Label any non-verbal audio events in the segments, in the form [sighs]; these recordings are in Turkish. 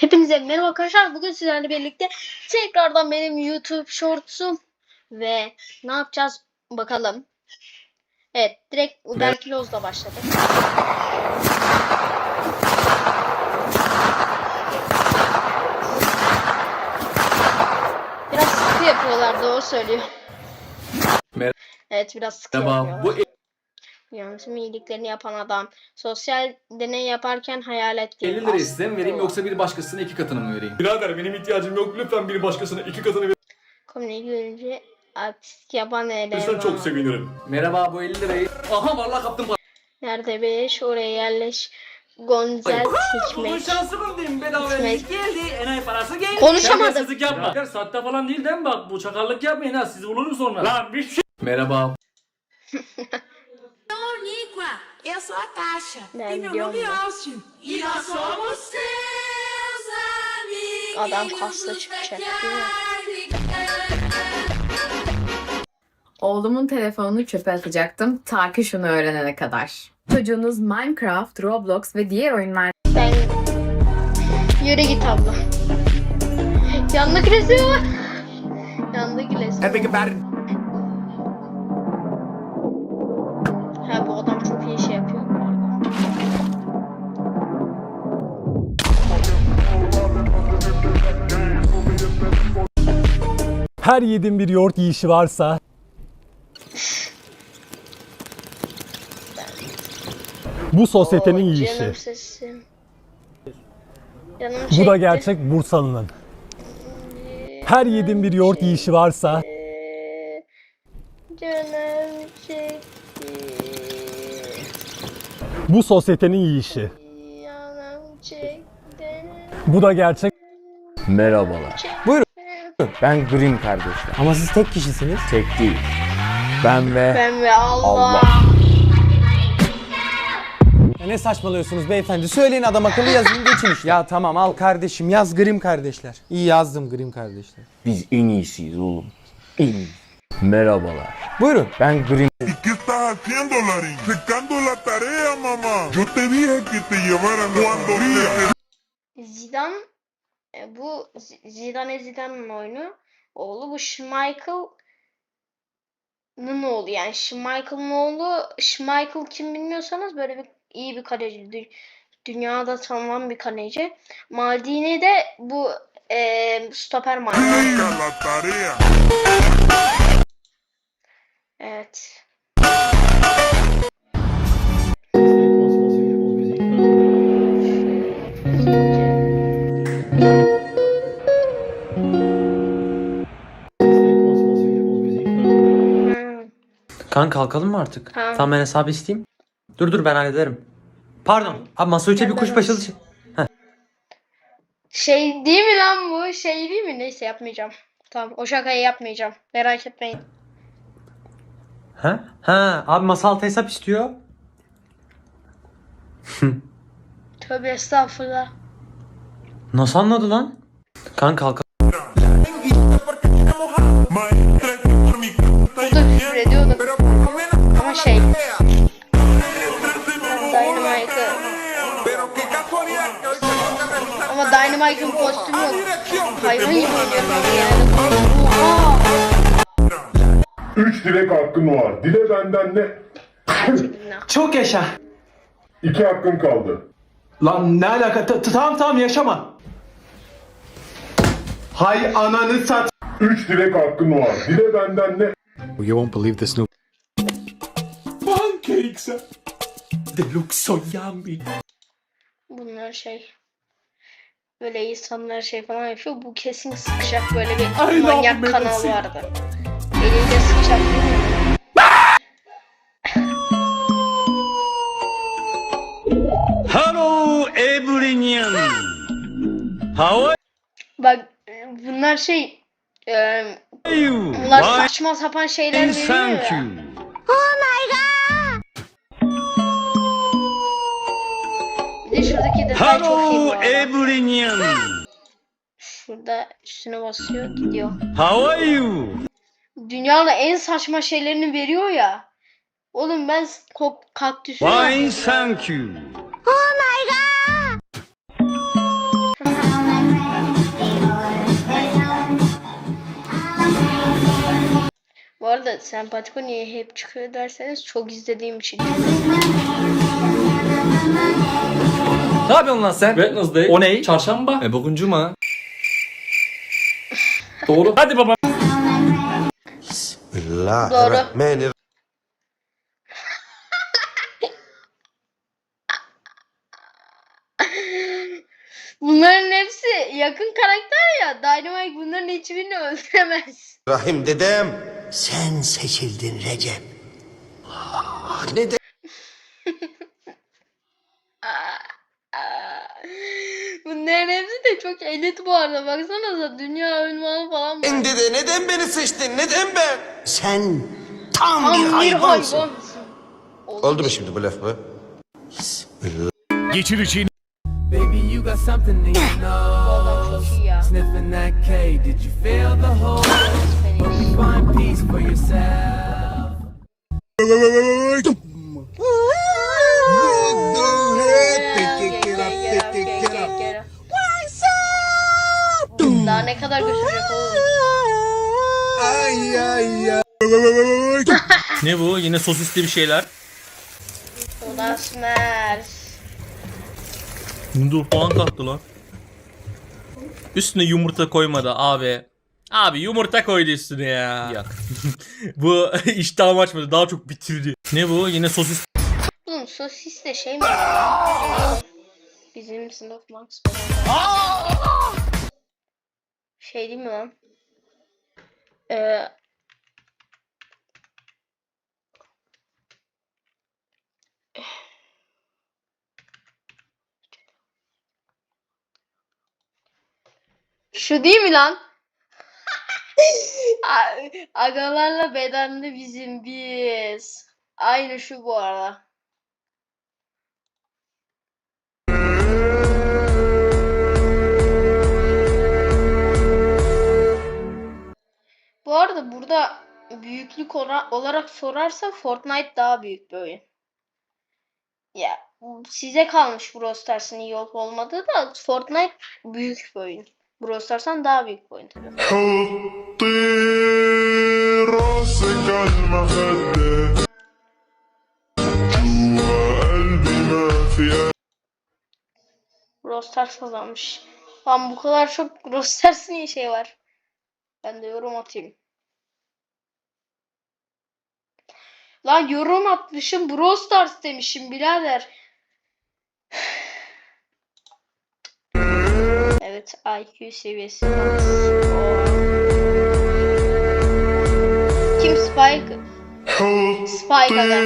Hepinize merhaba arkadaşlar. Bugün sizlerle birlikte tekrardan benim YouTube Shorts'um ve ne yapacağız bakalım. Evet, direkt Uberkiloz'la başladık. Biraz sıkı yapıyorlar, doğru söylüyor. Mer- Evet, biraz sıkı Merhaba. yapıyorlar. Bu Yalnız iyiliklerini yapan adam. Sosyal deney yaparken hayalet değil. 50 lira size mi vereyim yoksa bir başkasına iki katını mı vereyim? Birader benim ihtiyacım yok lütfen bir başkasına iki katını Komedi görünce artist yaban Lütfen eleman. çok sevinirim. Merhaba bu 50 lirayı. Aha vallahi kaptım Nerede beş oraya yerleş. Gonzel Bunun Hikmet. şansı mı diyeyim bedava müzik geldi enayi parası geldi. Konuşamadım. Terbiyesizlik yapma. Birader saatte falan değil değil mi bak bu çakallık yapmayın ha sizi bulurum sonra. Lan bir şey. Merhaba. [laughs] Oníqua, eu sou a Tasha. E meu nome é ben. Austin. E nós somos seus amigos. Çıkacak değil mi? Oğlumun telefonunu çöpe atacaktım ta ki şunu öğrenene kadar. Çocuğunuz Minecraft, Roblox ve diğer oyunlar Ben yürü git abla. Yandık resim. Yandık resim. Ha bu Her yiğidin bir yoğurt yiyişi varsa bu sosyetenin Oo, yiyişi. Canım sesim. Canım Bu da çekti. gerçek Bursalı'nın. Her yiğidin bir yoğurt yiyişi varsa Ee, Canım çekti. bu sosyetenin yiyişi. Yanım çekti. Bu da gerçek Merhabalar. Buyurun. Ben Grim kardeşler. Ama siz tek kişisiniz. Tek değil. Ben ve Ben ve Allah. Allah. Ya ne saçmalıyorsunuz beyefendi? Söyleyin adam akıllı yazın geçin işte. Ya tamam al kardeşim yaz Grim kardeşler. İyi yazdım Grim kardeşler. biz en iyisiyiz oğlum. En iyisi. Merhabalar. Buyurun. Ben Grim ¿Qué estás haciendo, Larín? Secando la tarea, mamá. Yo te dije que te llevaran cuando Zidane e, bu Zidane Zidane'ın oyunu. Oğlu bu Schmeichel'ın oğlu yani Schmeichel'ın oğlu Schmeichel kim bilmiyorsanız böyle bir iyi bir kaleci. Dü- dünyada tanınan bir kaleci. Maldini de bu e, stoper Maldini. Evet. Kan kalkalım mı artık? Tamam. Tamam ben hesabı isteyeyim. Dur dur ben hallederim. Pardon. Abi masa üçe bir kuş başladı. Şey değil mi lan bu? Şey değil mi? Neyse yapmayacağım. Tamam o şakayı yapmayacağım. Merak etmeyin. Ha? Ha abi masa altı hesap istiyor. Tövbe estağfurullah. Nasıl anladı lan? Kan kalkalım. Ama Dynamite'ın kostümü yok. Hayvan gibi. Oha. Üç dilek hakkın var. Dile benden ne? [laughs] Çok yaşa. İki hakkın kaldı. Lan ne alaka? Tamam tamam yaşama. Hay ananı sat. Üç dilek hakkın var. Dile benden ne? Pancakes. They look so yummy. Bunlar şey. Böyle insanlar şey falan yapıyor. Bu kesin sıkacak böyle bir manyak kanal vardı. Elinde sıkacak değil mi? Hello everyone. How Bak bunlar şey e, are you? bunlar saçma sapan şeyler veriyor Thank ya. De şuradaki detay çok iyi bu Hello arada. everyone. Şurada üstüne basıyor gidiyor. How are you? Dünyanın en saçma şeylerini veriyor ya. Oğlum ben kok kaktüsü Fine thank you. Oh my god. Arada Sempatiko niye hep çıkıyor derseniz çok izlediğim için. Ne yapıyorsun lan sen? Wednesday. O ne? Çarşamba. E bugün cuma. Doğru. Hadi baba. Doğru. [laughs] Bunların hepsi yakın karakter ya. Dynamite bunların hiçbirini öldüremez. Rahim dedem. Sen seçildin Recep. Ne de [laughs] Bunların hepsi de çok elit bu arada. Baksanıza dünya ünvanı falan var. dede neden beni seçtin? Neden ben? Sen tam, Tam bir bir hayvansın. hayvansın. Oldu mu şimdi bu laf mı? Geçireceğin Baby you got something in your [coughs] Bu adam nose. çok iyi ya. Sniffing that K, did you feel the hole? Find peace for yourself. Ne bu? Yine sosisli bir şeyler. Smers. Dur puan kalktı lan. Üstüne yumurta koymadı abi. Abi yumurta koydu üstüne ya. Yok. [laughs] bu [laughs] iştahımı açmadı. Daha çok bitirdi. Ne bu? Yine sosis. Oğlum sosis de şey mi? Bizim sınıf Max. Şey değil mi lan? Ee, [sighs] Şu değil mi lan? Agalarla bedenli bizim biz. Aynı şu bu arada. Bu arada burada büyüklük olarak sorarsa Fortnite daha büyük bir oyun. Ya size kalmış Brawl Stars'ın iyi olup olmadığı da Fortnite büyük bir oyun. Brawl Stars'tan daha büyük bir oyun tabii. Brawl Stars kazanmış. Lan bu kadar çok Brawl Stars niye şey var? Ben de yorum atayım. Lan yorum atmışım Brawl Stars demişim birader. Evet, IQ seviyesi. Kim Spike? Spike adam.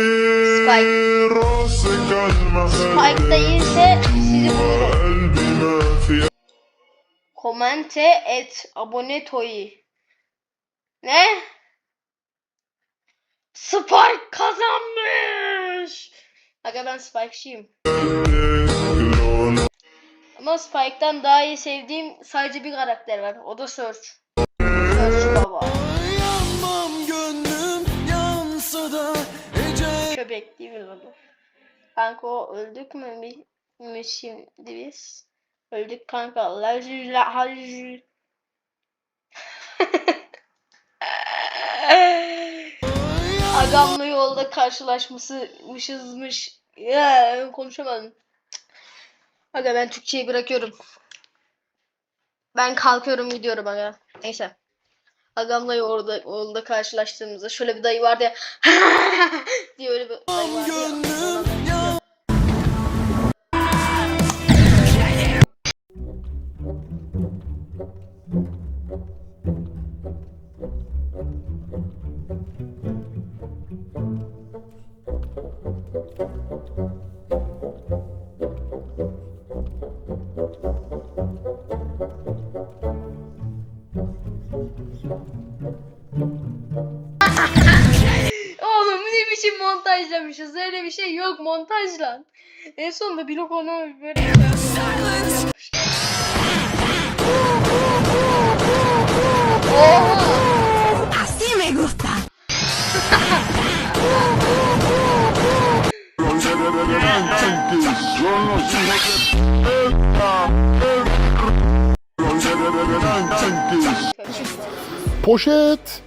Spike. Spike değilse sizi bulurum. Komente et abone toyi. Ne? Spike kazanmış. Aga ben Spike'çıyım. Ama Spike'dan daha iyi sevdiğim sadece bir karakter var. O da Search. Search baba. Yanmam gönlüm yansa da. Köpek değil mi baba? Kanka o öldük mü mi, mi şimdi biz? Öldük kanka. Adamla [laughs] yolda karşılaşmışızmış. Ya, konuşamadım. Aga ben Türkçeyi bırakıyorum. Ben kalkıyorum gidiyorum aga. Neyse. Agamla yolda, yolda karşılaştığımızda şöyle bir dayı vardı ya. [laughs] diye öyle bir dayı vardı ya. Oğlum ne biçim montajlamışız. Öyle bir şey yok montaj lan. En sonunda blok onu böyle! Así me gusta. Poşet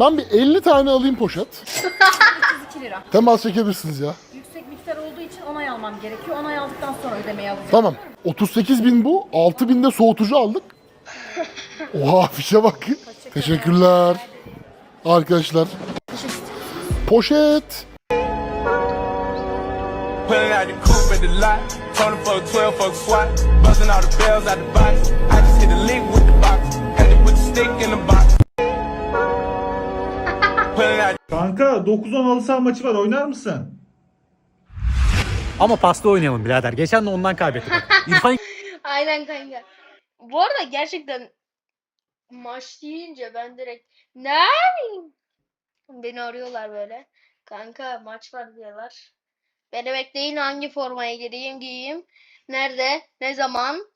Ben bir 50 tane alayım poşet. 2 lira. Temas çekebilirsiniz ya. Yüksek miktar olduğu için onay almam gerekiyor. Onay aldıktan sonra ödemeyi alacağım. Tamam. 38 bin bu. 6 bin de soğutucu aldık. [laughs] Oha fişe bak. Teşekkürler. Arkadaşlar. Poşet. Pulling out the coupe at the lot. Tony for a 12 fuck swat. Buzzing all the bells out the box. I just hit the lick with the box. Had to put the stick in the box. Kanka 9-10 halı saha maçı var oynar mısın? Ama pasta oynayalım birader. Geçen de ondan kaybettik. [laughs] İrfan Aynen kanka. Bu arada gerçekten maç deyince ben direkt ne yapayım? Beni arıyorlar böyle. Kanka maç var diyorlar. Beni bekleyin hangi formaya gireyim giyeyim. Nerede? Ne zaman? [laughs]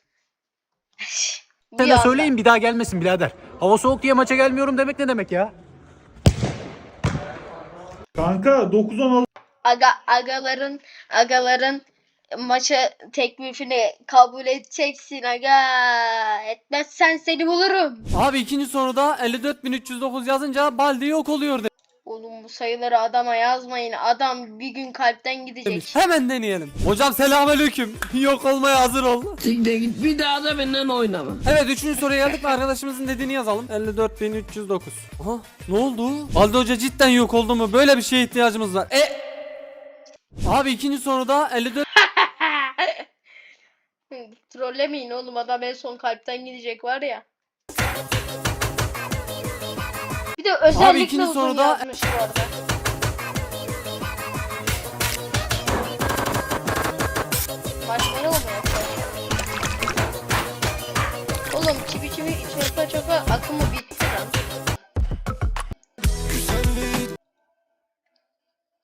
Bir sen de anda. söyleyin bir daha gelmesin birader. Hava soğuk diye maça gelmiyorum demek ne demek ya? Kanka 9-10 halı Aga, agaların agaların maça teklifini kabul edeceksin aga. Etmezsen seni bulurum. Abi ikinci soruda 54.309 yazınca Baldi yok oluyor Oğlum bu sayıları adama yazmayın. Adam bir gün kalpten gidecek. Hemen deneyelim. Hocam selamünaleyküm. [laughs] Yok olmaya hazır ol. Bir daha da benden oynama. Evet üçüncü soruya geldik ve arkadaşımızın dediğini yazalım. 54.309. Aha ne oldu? Baldi Hoca cidden yok oldu mu? Böyle bir şeye ihtiyacımız var. E Abi ikinci soruda 54 [laughs] Trollemeyin oğlum adam en son kalpten gidecek var ya. De özellikle ikinci uzun soruda- yazmış bu arada. Marshmallow mu yoksa? Oğlum çivi çivi çapa çapa akımı bitti lan.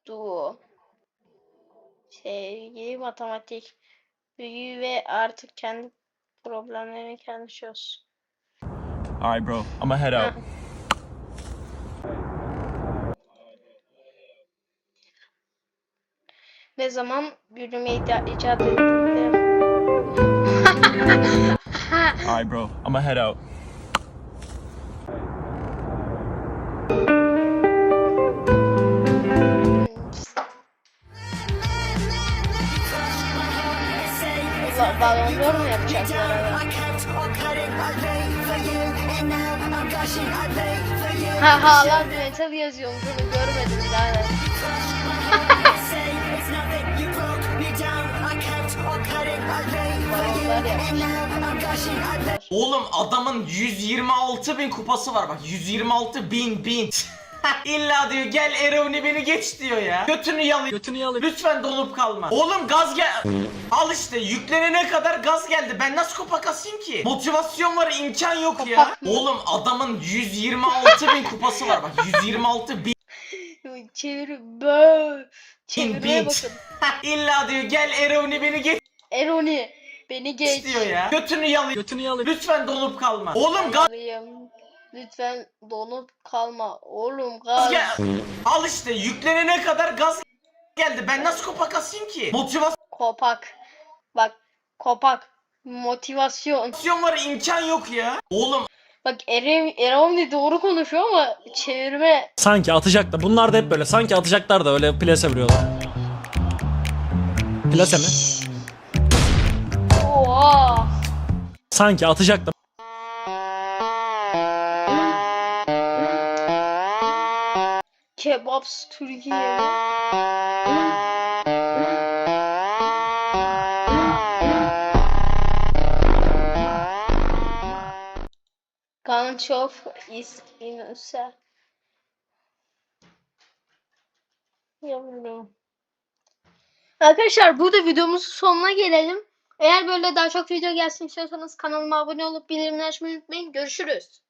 Duo. Sevgi, matematik. Büyü ve artık kendi problemlerini kendi çöz. Alright bro, I'ma head out. Ne zaman yürüme ida- icat edildi? [laughs] Alright bro, I'ma head out. Ba- Balon d'Or mu yapacaklar aga? Ha hala metal yazıyorum bunu görmedim birader. Oğlum adamın 126 bin kupası var bak 126 bin bin. [laughs] İlla diyor gel Erevni beni geç diyor ya. Götünü yalayım. Götünü yalayım. Lütfen donup kalma. Oğlum gaz gel. Al işte yüklenene kadar gaz geldi. Ben nasıl kupa kasayım ki? Motivasyon var imkan yok ya. Oğlum adamın 126 bin kupası var bak 126 bin [laughs] Çevir bö. Çevirmeye bakın. İlla diyor gel Erevni beni geç Eroni beni geç. diyor ya. Götünü yalayım. Götünü yalayım. Lütfen donup kalma. Oğlum gaz. Lütfen donup kalma. Oğlum gaz. gel. Al işte yüklenene kadar gaz geldi. Ben nasıl kupa kasayım ki? Motivasyon Kopak. Bak kopak. Motivasyon. var imkan yok ya. Oğlum Bak Ere Eroni doğru konuşuyor ama çevirme Sanki atacak da. Bunlar da hep böyle. Sanki atacaklar da öyle plase vuruyorlar. Plase mi? Oha. Sanki atacak da. Kebaps Türkiye. Ganchow is innocent. Yavrum. Arkadaşlar burada videomuzun sonuna gelelim. Eğer böyle daha çok video gelsin istiyorsanız kanalıma abone olup bildirimleri açmayı unutmayın. Görüşürüz.